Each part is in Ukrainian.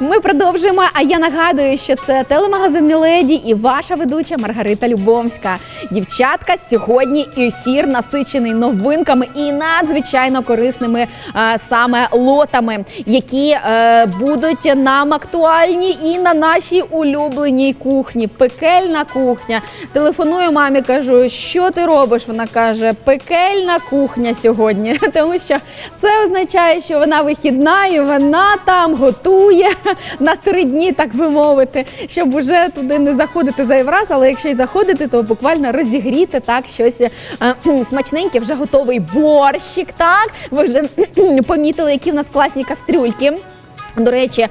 Ми продовжуємо. А я нагадую, що це телемагазин «Міледі» і ваша ведуча Маргарита Любомська. Дівчатка, сьогодні ефір насичений новинками і надзвичайно корисними а, саме лотами, які е, будуть нам актуальні і на нашій улюбленій кухні. Пекельна кухня. Телефоную мамі, кажу, що ти робиш? Вона каже, пекельна кухня сьогодні, тому що це означає, що вона вихідна і вона там готує на три дні, так би мовити, щоб уже туди не заходити за Євраз, але якщо й заходити, то буквально розігріти так щось е, смачненьке, вже готовий борщик. Так ви вже помітили, які в нас класні кастрюльки. До речі,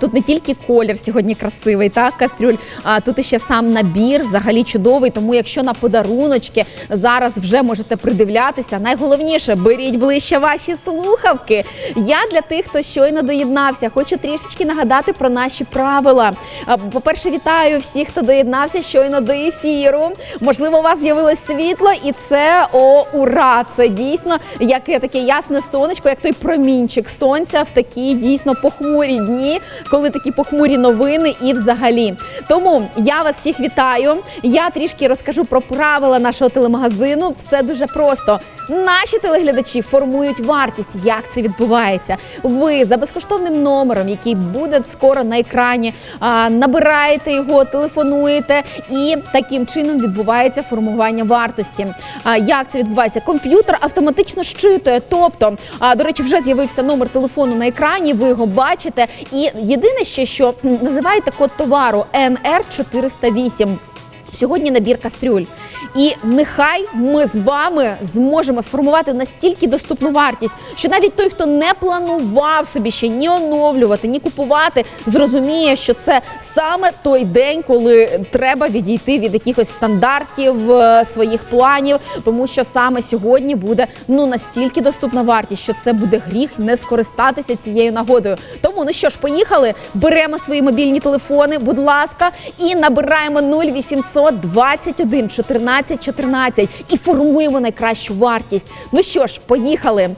тут не тільки колір сьогодні красивий, так, кастрюль, а тут іще сам набір взагалі чудовий. Тому якщо на подаруночки зараз вже можете придивлятися, найголовніше беріть ближче ваші слухавки. Я для тих, хто щойно доєднався, хочу трішечки нагадати про наші правила. По-перше, вітаю всіх, хто доєднався щойно до ефіру. Можливо, у вас з'явилось світло, і це о ура! Це дійсно яке таке ясне сонечко, як той промінчик сонця в такі дійсно похмурі дні, коли такі похмурі новини і взагалі. Тому я вас всіх вітаю. Я трішки розкажу про правила нашого телемагазину. Все дуже просто. Наші телеглядачі формують вартість. Як це відбувається? Ви за безкоштовним номером, який буде скоро на екрані, набираєте його, телефонуєте, і таким чином відбувається формування вартості. Як це відбувається? Комп'ютер автоматично щитує. Тобто, до речі, вже з'явився номер телефону на екрані. Ви його бачите. І єдине ще, що називаєте код товару NR 408 Сьогодні набір кастрюль. І нехай ми з вами зможемо сформувати настільки доступну вартість, що навіть той, хто не планував собі ще ні оновлювати, ні купувати, зрозуміє, що це саме той день, коли треба відійти від якихось стандартів е, своїх планів, тому що саме сьогодні буде ну настільки доступна вартість, що це буде гріх не скористатися цією нагодою. Тому ну що ж, поїхали, беремо свої мобільні телефони, будь ласка, і набираємо 0800 21 14 14 і формуємо найкращу вартість. Ну що ж, поїхали.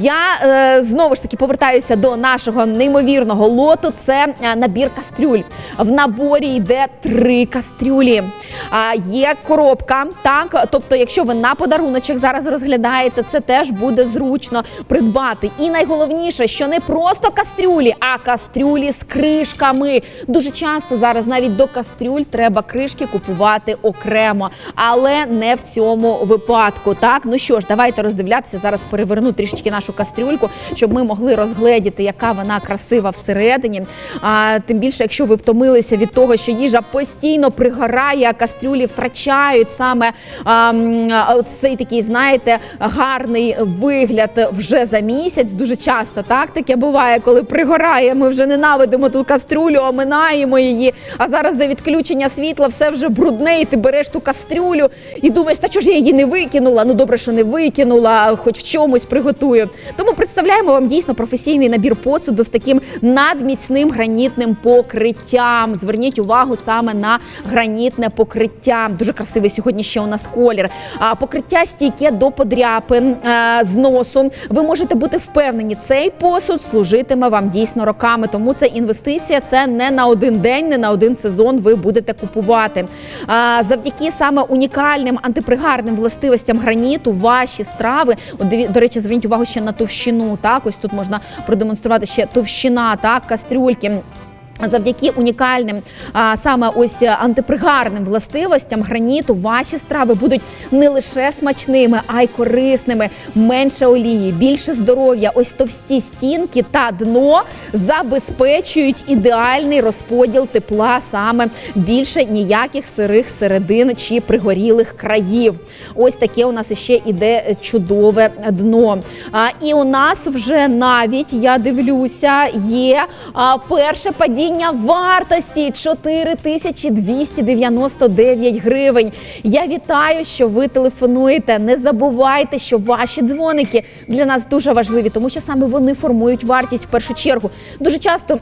Я е, знову ж таки повертаюся до нашого неймовірного лоту. Це е, набір кастрюль. В наборі йде три кастрюлі. А, є коробка, так. Тобто, якщо ви на подаруночок зараз розглядаєте, це теж буде зручно придбати. І найголовніше, що не просто кастрюлі, а кастрюлі з кришками. Дуже часто зараз навіть до кастрюль треба кришки купувати окремо, але не в цьому випадку. Так, ну що ж, давайте роздивлятися. Зараз переверну трішечки нашу кастрюльку, щоб ми могли розгледіти, яка вона красива всередині. А тим більше, якщо ви втомилися від того, що їжа постійно пригорає, а кастрюлі втрачають саме а, цей такий, знаєте, гарний вигляд вже за місяць. Дуже часто так таке буває, коли пригорає. Ми вже ненавидимо ту кастрюлю, оминаємо її. А зараз за відключення світла все вже брудне, і ти береш ту кастрюлю і думаєш, та чого ж я її не викинула? Ну добре, що не викинула, хоч в чомусь приготую. Тому представляємо вам дійсно професійний набір посуду з таким надміцним гранітним покриттям. Зверніть увагу саме на гранітне покриття. Дуже красивий сьогодні ще у нас колір. А покриття стійке до подряпин е, зносу. Ви можете бути впевнені, цей посуд служитиме вам дійсно роками. Тому це інвестиція, це не на один день, не на один сезон. Ви будете купувати. Завдяки саме унікальним антипригарним властивостям граніту, ваші страви. От до речі, зверніть увагу ще на товщину. Так, ось тут можна продемонструвати ще товщина, так, кастрюльки. Завдяки унікальним саме ось антипригарним властивостям граніту ваші страви будуть не лише смачними, а й корисними, менше олії, більше здоров'я. Ось товсті стінки та дно забезпечують ідеальний розподіл тепла, саме більше ніяких сирих середин чи пригорілих країв. Ось таке у нас ще іде чудове дно. І у нас вже навіть я дивлюся, є перше падіння вартості 4299 гривень. Я вітаю, що ви телефонуєте. Не забувайте, що ваші дзвоники для нас дуже важливі, тому що саме вони формують вартість в першу чергу. Дуже часто.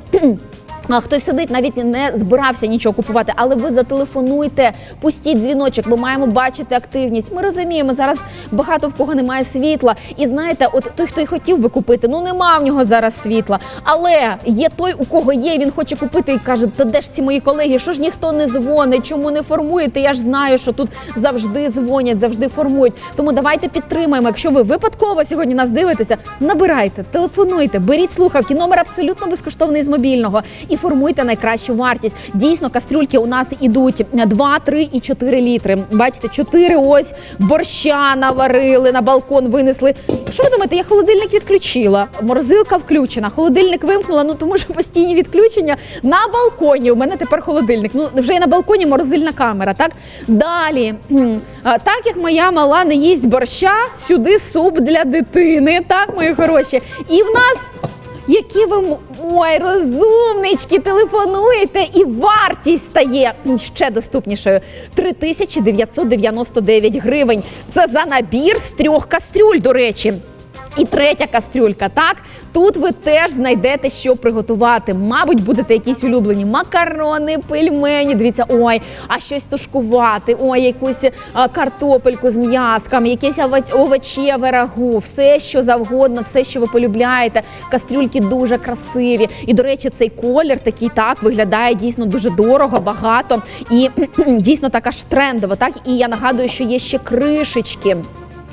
А хтось сидить, навіть не збирався нічого купувати, але ви зателефонуйте, пустіть дзвіночок, ми маємо бачити активність. Ми розуміємо, зараз багато в кого немає світла. І знаєте, от той, хто й хотів би купити, ну нема в нього зараз світла. Але є той, у кого є, він хоче купити і каже: Та де ж ці мої колеги? Що ж ніхто не дзвонить? Чому не формуєте? Я ж знаю, що тут завжди дзвонять, завжди формують. Тому давайте підтримаємо. Якщо ви випадково сьогодні нас дивитеся, набирайте, телефонуйте, беріть слухавки. Номер абсолютно безкоштовний з мобільного і формуйте найкращу вартість. Дійсно, кастрюльки у нас ідуть 2, 3 і 4 літри. Бачите, 4 ось борща наварили, на балкон винесли. Що ви думаєте, я холодильник відключила, морозилка включена, холодильник вимкнула, ну тому що постійні відключення на балконі. У мене тепер холодильник. Ну вже і на балконі морозильна камера. Так далі, так як моя мала не їсть борща, сюди суп для дитини. Так, мої хороші. І в нас. Які ви ой, розумнички, телефонуєте, і вартість стає ще доступнішою 3999 гривень. Це за набір з трьох кастрюль, до речі. І третя кастрюлька, так тут ви теж знайдете, що приготувати. Мабуть, будете якісь улюблені макарони, пельмені. Дивіться, ой, а щось тушкувати, ой, якусь а, картопельку з м'яском, якесь ово- овочеве рагу, все що завгодно, все, що ви полюбляєте. Кастрюльки дуже красиві. І до речі, цей колір такий так виглядає дійсно дуже дорого, багато і дійсно така ж трендова. Так і я нагадую, що є ще кришечки.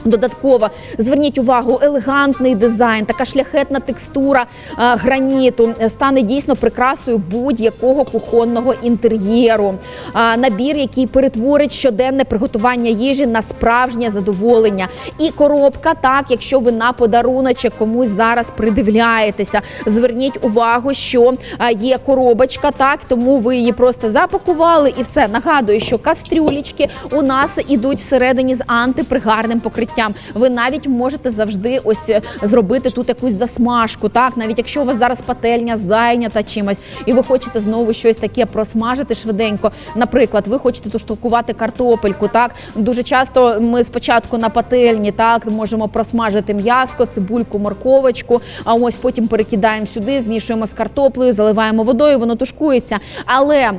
Додатково зверніть увагу, елегантний дизайн, така шляхетна текстура е, граніту е, стане дійсно прикрасою будь-якого кухонного інтер'єру. Е, набір, який перетворить щоденне приготування їжі на справжнє задоволення. І коробка, так, якщо ви на подаруночок комусь зараз придивляєтеся, зверніть увагу, що є коробочка, так тому ви її просто запакували і все. Нагадую, що кастрюлічки у нас ідуть всередині з антипригарним покриттям. Ви навіть можете завжди ось е, зробити тут якусь засмажку. Так, навіть якщо у вас зараз пательня зайнята чимось, і ви хочете знову щось таке просмажити швиденько. Наприклад, ви хочете туштукувати картопельку. Так дуже часто ми спочатку на пательні так можемо просмажити м'яско, цибульку, морковочку. А ось потім перекидаємо сюди, змішуємо з картоплею, заливаємо водою, воно тушкується. Але е,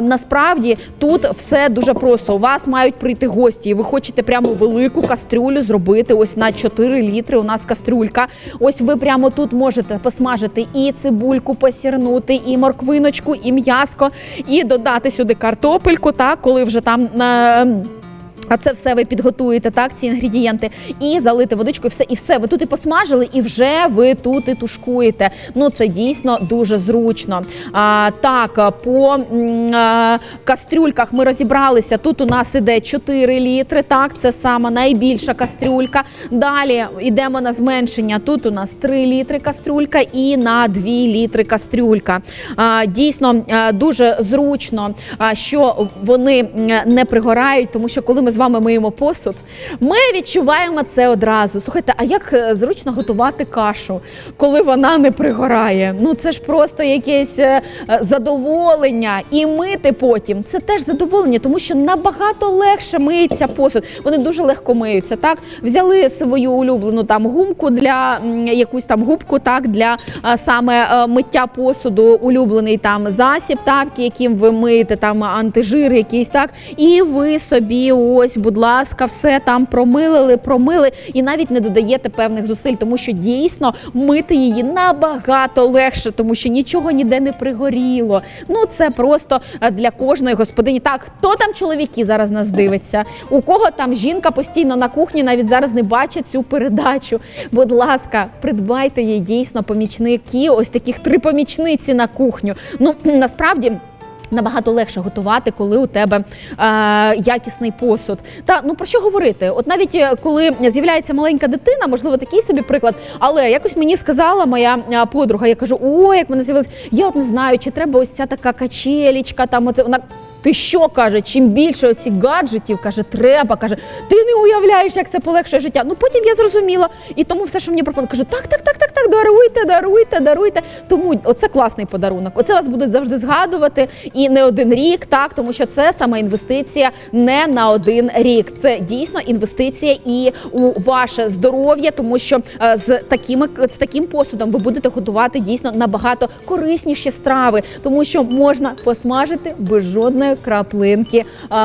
насправді тут все дуже просто. У вас мають прийти гості, і ви хочете прямо велику кастрюлю зробити. Ось на 4 літри. У нас кастрюлька. Ось ви прямо тут можете посмажити і цибульку посірнути, і морквиночку, і м'яско, і додати сюди картопельку. Так, коли вже там. А це все ви підготуєте, так, ці інгредієнти, і залити водичкою, все, і все. Ви тут і посмажили, і вже ви тут і тушкуєте. Ну це дійсно дуже зручно. А, так, по а, кастрюльках ми розібралися. Тут у нас іде 4 літри. Так, це сама найбільша кастрюлька. Далі йдемо на зменшення. Тут у нас 3 літри кастрюлька і на 2 літри кастрюлька. А, дійсно дуже зручно, що вони не пригорають, тому що коли ми вами миємо посуд, ми відчуваємо це одразу. Слухайте, а як е, зручно готувати кашу, коли вона не пригорає? Ну це ж просто якесь е, задоволення. І мити потім це теж задоволення, тому що набагато легше миється посуд. Вони дуже легко миються. Так взяли свою улюблену там гумку для якусь там губку, так для саме е, миття посуду, улюблений там засіб, так яким ви миєте там антижир, якийсь так, і ви собі ось, будь ласка, все там промилили, промили, і навіть не додаєте певних зусиль, тому що дійсно мити її набагато легше, тому що нічого ніде не пригоріло. Ну це просто е, для кожної господині. Так, хто там чоловіки зараз нас дивиться? У кого там жінка постійно на кухні, навіть зараз не бачить цю передачу. Будь ласка, придбайте їй дійсно помічники, ось таких три помічниці на кухню. Ну насправді. Набагато легше готувати, коли у тебе е, якісний посуд. Та ну про що говорити? От навіть е, коли з'являється маленька дитина, можливо, такий собі приклад, але якось мені сказала моя е, подруга, я кажу: о, як мене з'явилась, я от не знаю, чи треба ось ця така качелічка, там оце вона. Ти що каже, чим більше оці гаджетів, каже, треба, каже, ти не уявляєш, як це полегшує життя. Ну потім я зрозуміла, і тому все, що мені пропонує, кажу, так, так, так, так, так даруйте, даруйте, даруйте. Тому оце класний подарунок. Оце вас будуть завжди згадувати і не один рік, так тому що це саме інвестиція не на один рік. Це дійсно інвестиція і у ваше здоров'я, тому що е, з такими з таким посудом ви будете готувати дійсно набагато корисніші страви, тому що можна посмажити без жодної краплинки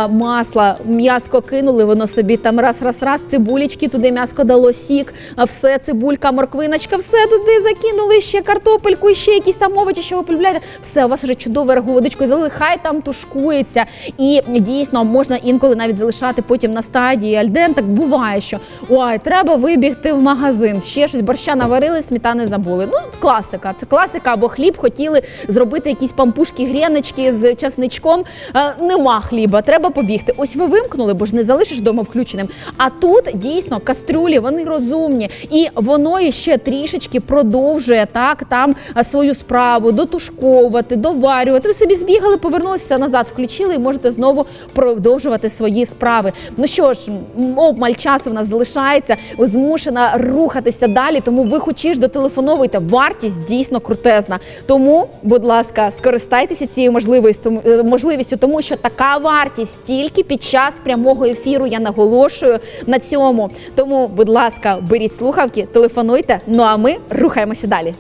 масла. М'яско кинули, воно собі там раз, раз, раз, цибулечки, туди м'яско дало сік, все, цибулька, морквиночка, все туди закинули, ще картопельку, ще якісь там овочі, що ви полюбляєте. Все, у вас вже чудове водичкою залили, хай там тушкується. І дійсно можна інколи навіть залишати потім на стадії альден. Так буває, що ой, треба вибігти в магазин, ще щось борща наварили, сметани забули. Ну, класика. Це класика, або хліб хотіли зробити якісь пампушки, гріночки з часничком. Е, нема хліба, треба побігти. Ось ви вимкнули, бо ж не залишиш вдома включеним. А тут дійсно кастрюлі, вони розумні, і воно іще трішечки продовжує так там свою справу дотушковувати, доварювати. Ви собі збігали, повернулися назад, включили і можете знову продовжувати свої справи. Ну що ж, обмаль часу в нас залишається, змушена рухатися далі. Тому ви хочеш дотелефоновуйте. Вартість дійсно крутезна. Тому, будь ласка, скористайтеся цією можливістю, е, можливістю, тому що така вартість тільки під час прямого ефіру. Я наголошую на цьому. Тому, будь ласка, беріть слухавки, телефонуйте. Ну а ми рухаємося далі.